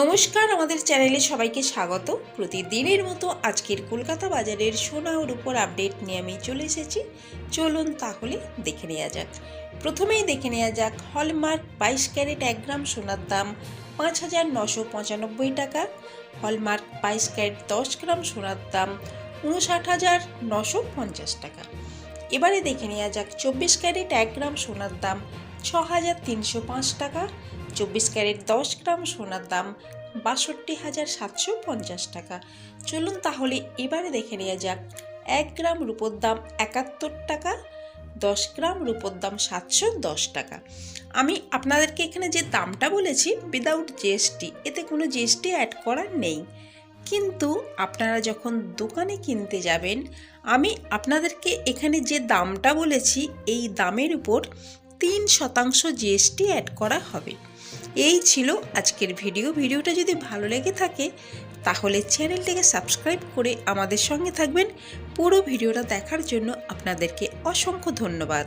নমস্কার, আমাদের চ্যানেলে সবাইকে স্বাগত। প্রতিদিনের মতো আজকের কলকাতা বাজারের সোনা ওর উপর আপডেট নিয়ে আমি চলে এসেছি। চলুন তাহলে দেখে নেওয়া যাক। প্রথমেই দেখে নেওয়া যাক, হলমার্ক বাইশ ক্যারেট এক গ্রাম সোনার দাম পাঁচ হাজার নশো পঁচানব্বই টাকা। হলমার্ক বাইশ ক্যারেট দশ গ্রাম সোনার দাম উনষাট হাজার নশো পঞ্চাশ টাকা। এবারে দেখে নেওয়া যাক, চব্বিশ ক্যারেট এক গ্রাম সোনার দাম ছ হাজার তিনশো পাঁচ টাকা। চব্বিশ ক্যারেট দশ গ্রাম সোনার দাম বাষট্টি হাজার সাতশো পঞ্চাশ টাকা। চলুন তাহলে এবারে দেখে নেওয়া যাক। এক গ্রাম রূপোর দাম একাত্তর টাকা, দশ গ্রাম রূপোর দাম সাতশো দশ টাকা। আমি আপনাদেরকে এখানে যে দামটা বলেছি উইদাউট জিএসটি এতে কোনো জিএসটি অ্যাড করার নেই। কিন্তু আপনারা যখন দোকানে কিনতে যাবেন, আমি আপনাদেরকে এখানে যে দামটা বলেছি, এই দামের উপর তিন শতাংশ জিএসটি অ্যাড করা হবে। এই ছিল আজকের ভিডিও ভিডিওটা যদি ভালো লেগে থাকে, তাহলে চ্যানেলটিকে সাবস্ক্রাইব করে আমাদের সঙ্গে থাকবেন। পুরো ভিডিওটা দেখার জন্য আপনাদেরকে অসংখ্য ধন্যবাদ।